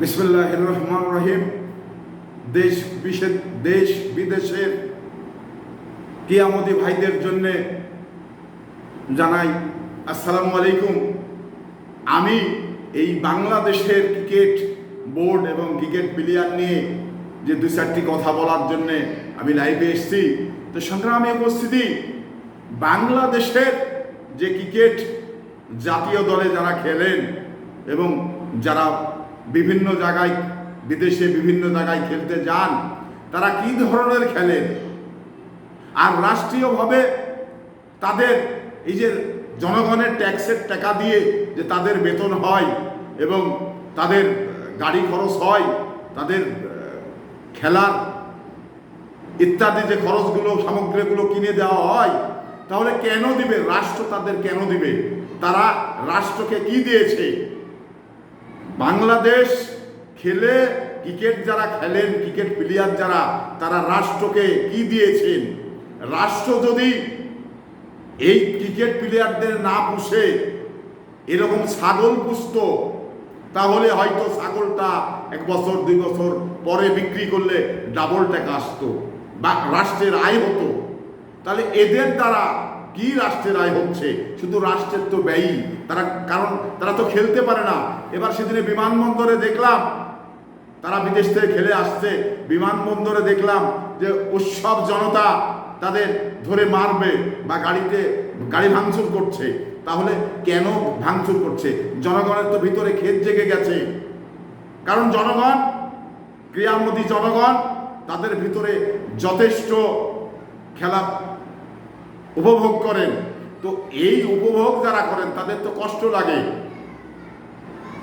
বিসমুল্লাহ রহমান রহিম দেশ বিশেষ দেশ বিদেশের কিয়ামতি ভাইদের জন্য জানাই আসসালামু আলাইকুম। আমি এই বাংলাদেশের ক্রিকেট বোর্ড এবং ক্রিকেট প্লেয়ার নিয়ে যে দু চারটি কথা বলার জন্যে আমি লাইভে এসেছি। তো সংগ্রামী উপস্থিতি, বাংলাদেশের যে ক্রিকেট জাতীয় দলে যারা খেলেন এবং যারা বিভিন্ন জায়গায়, বিদেশে বিভিন্ন জায়গায় খেলতে যান, তারা কি ধরনের খেলেন আর রাষ্ট্রীয়ভাবে তাদের এই যে জনগণের ট্যাক্সের টাকা দিয়ে যে তাদের বেতন হয় এবং তাদের গাড়ি খরচ হয়, তাদের খেলার ইত্যাদি যে খরচগুলো, সামগ্রীগুলো কিনে দেওয়া হয়, তাহলে কেন দিবে? রাষ্ট্র তাদের কেন দিবে? তারা রাষ্ট্রকে কি দিয়েছে? বাংলাদেশ খেলে ক্রিকেট যারা খেলেন, ক্রিকেট প্লেয়ার যারা, তারা রাষ্ট্রকে কি দিয়েছেন? রাষ্ট্র যদি এই ক্রিকেট প্লেয়ারদের না পুষে এরকম ছাগল পুষত, তাহলে হয়তো ছাগলটা এক বছর, দুই বছর পরে বিক্রি করলে ডাবল টাকা আসতো বা রাষ্ট্রের আয় হতো। তাহলে এদের দ্বারা কি রাষ্ট্রের আয় হচ্ছে? শুধু রাষ্ট্রের তো ব্যয়ই। তারা, কারণ তারা তো খেলতে পারে না। এবার সেদিনে বিমানবন্দরে দেখলাম, তারা বিদেশ থেকে খেলে আসছে। বিমানবন্দরে দেখলাম যে উৎসব জনতা তাদের ধরে মারবে বা গাড়িতে গাড়ি ভাঙচুর করছে। তাহলে কেন ভাঙচুর করছে? জনগণের তো ভিতরে ক্ষেত জেগে গেছে। কারণ জনগণ ক্রিয়ামতী জনগণ, তাদের ভিতরে যথেষ্ট খেলা উপভোগ করেন। তো এই উপভোগ যারা করেন, তাদের তো কষ্ট লাগে।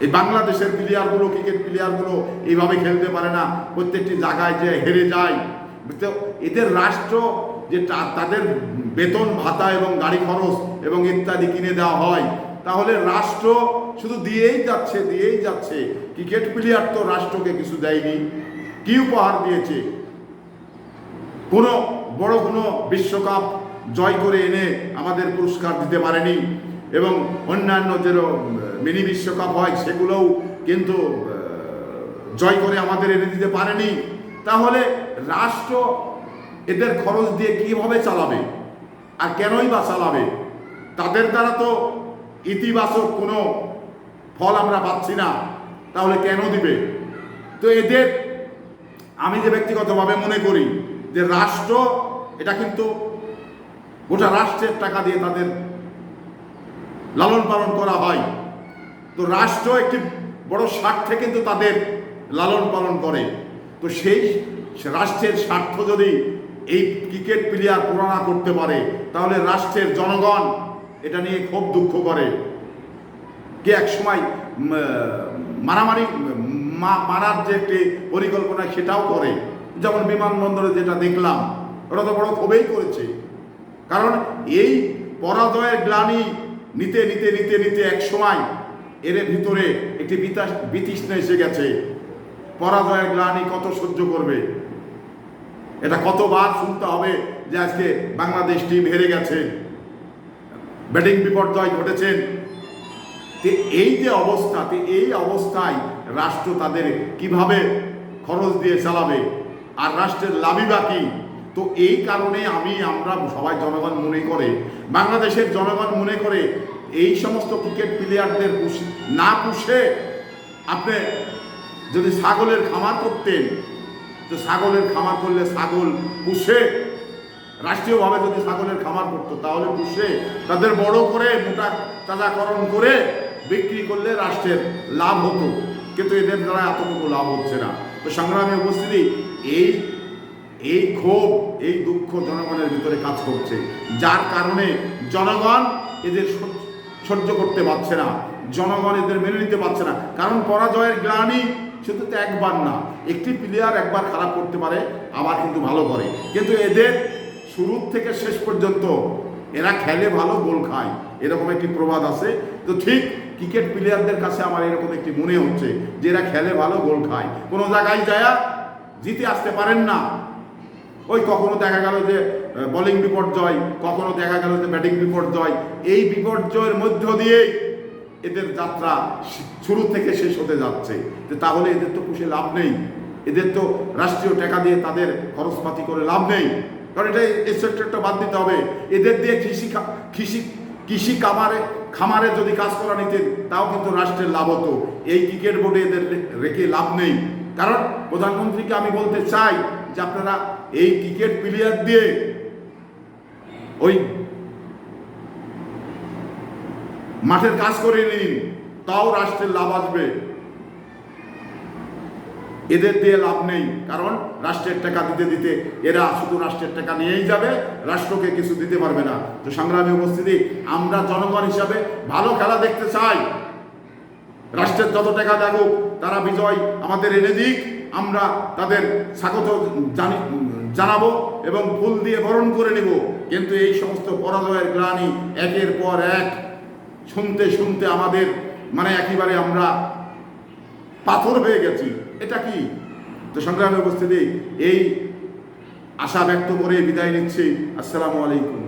এই বাংলাদেশের প্লেয়ারগুলো ক্রিকেট প্লেয়ারগুলো এইভাবে খেলতে পারে না। প্রত্যেকটি জায়গায় যে হেরে যায়। এদের রাষ্ট্র যে তাদের বেতন, ভাতা এবং গাড়ি খরচ এবং ইত্যাদি কিনে দেওয়া হয়, তাহলে রাষ্ট্র শুধু দিয়েই যাচ্ছে দিয়েই যাচ্ছে। ক্রিকেট প্লেয়ার তো রাষ্ট্রকে কিছু দেয়নি। কি উপহার দিয়েছে? কোনো বড় কোনো বিশ্বকাপ জয় করে এনে আমাদের পুরস্কার দিতে পারেনি। এবং অন্যান্য যে মিনি বিশ্বকাপ হয়, সেগুলোও কিন্তু জয় করে আমাদের এনে দিতে পারেনি। তাহলে রাষ্ট্র এদের খরচ দিয়ে কীভাবে চালাবে? আর কেনই বা চালাবে? তাদের দ্বারা তো ইতিবাচক কোনো ফল আমরা পাচ্ছি না। তাহলে কেন দিবে? তো এদের, আমি যে ব্যক্তিগতভাবে মনে করি যে রাষ্ট্র, এটা কিন্তু গোটা রাষ্ট্রের টাকা দিয়ে তাদের লালন পালন করা হয়। তো রাষ্ট্র একটি বড় স্বার্থে কিন্তু তাদের লালন পালন করে। তো সেই রাষ্ট্রের স্বার্থ যদি এই ক্রিকেট প্লেয়ার পূরণা করতে পারে, তাহলে রাষ্ট্রের জনগণ এটা নিয়ে খুব দুঃখ করে। কে এক সময় মারামারি মারার যে একটি পরিকল্পনা সেটাও করে। যেমন বিমানবন্দরে যেটা দেখলাম, ওরা তো বড় ক্ষোভেই করেছে। কারণ এই পরাজয়ের গ্লানি নিতে নিতে নিতে নিতে এক সময় এর ভিতরে একটি বিতাস বিতৃষ্ণা এসে গেছে। পরাজয়ের গ্লানি কত সহ্য করবে? এটা কতবার শুনতে হবে যে আজকে বাংলাদেশ টিম হেরে গেছে। ব্যাটিং বিপর্যয় ঘটেছেন এই যে অবস্থা এই অবস্থায় রাষ্ট্র তাদের কীভাবে খরচ দিয়ে চালাবে? আর রাষ্ট্রের লাভই বাকি তো এই কারণে আমি, আমরা সবাই জনগণ মনে করে, বাংলাদেশের জনগণ মনে করে এই সমস্ত ক্রিকেট প্লেয়ারদের না পুষে আপনি যদি ছাগলের খামার করতেন, তো ছাগলের খামার করলে ছাগল পুষে, রাষ্ট্রীয়ভাবে যদি ছাগলের খামার করতো, তাহলে পুষে, তাদের বড় করে, মোটা তাজাকরণ করে বিক্রি করলে রাষ্ট্রের লাভ হতো। কিন্তু এদের দ্বারা এতটুকু লাভ হচ্ছে না। তো সংগ্রামে উপস্থিতি, এই এই ক্ষোভ, এই দুঃখ জনগণের ভিতরে কাজ করছে। যার কারণে জনগণ এদের সহ্য- করতে পারছে না। জনগণ এদের মেনে নিতে পারছে না। কারণ পরাজয়ের গ্লানি শুধু তো একবার না, একটি প্লেয়ার একবার খারাপ করতে পারে, আবার কিন্তু ভালো করে। কিন্তু এদের শুরুর থেকে শেষ পর্যন্ত এরা খেলে ভালো, গোল খায়। এরকম একটি প্রবাদ আছে। তো ঠিক ক্রিকেট প্লেয়ারদের কাছে আমার এরকম একটি মনে হচ্ছে যে এরা খেলে ভালো, গোল খায়। কোনো জায়গায় যায় জিতে আসতে পারেন না। ওই কখনো দেখা গেল যে বোলিং বিপর্যয়, কখনো দেখা গেল যে ব্যাটিং বিপর্যয়। এই বিপর্যয়ের মধ্য দিয়ে এদের যাত্রা শুরু থেকে শেষ হতে যাচ্ছে। তো তাহলে এদের তো পুষে লাভ নেই। এদের তো রাষ্ট্রীয় টাকা দিয়ে তাদের খরচপাতি করে লাভ নেই। কারণ এটা এই সেক্টরটা বাদ দিতে হবে। এদের দিয়ে কৃষি কৃষি কৃষি কামারে খামারে যদি কাজ করা নিতেন, তাও কিন্তু রাষ্ট্রের লাভ হতো। এই ক্রিকেট বোর্ডে এদের রেখে লাভ নেই। কারণ প্রধানমন্ত্রীকে আমি বলতে চাই যে আপনারা এই ক্রিকেট প্লেয়ার দিয়ে ওই মাঠের কাজ করে নিন, তাও রাষ্ট্রের লাভ আসবে। এদের দিয়ে লাভ নেই, কারণ রাষ্ট্রের টাকা দিতে দিতে এরা শুধু রাষ্ট্রের টাকা নিয়েই যাবে, রাষ্ট্রকে কিছু দিতে পারবে না। তো সংগ্রামী উপস্থিতি, আমরা জনগণ হিসাবে ভালো খেলা দেখতে চাই। রাষ্ট্রের যত টাকা দেখুক তারা বিজয় আমাদের এনে দিক, আমরা তাদের স্বাগত জানি জানাব এবং ফুল দিয়ে বরণ করে নেব। কিন্তু এই সমস্ত পরাজয়ের গ্লানি একের পর এক শুনতে শুনতে আমাদের মানে একেবারে আমরা পাথর হয়ে গেছি। এটা কি? তো সংগ্রামের উপস্থিতি, এই আশা ব্যক্ত করে বিদায় নিচ্ছি। আসসালামু আলাইকুম।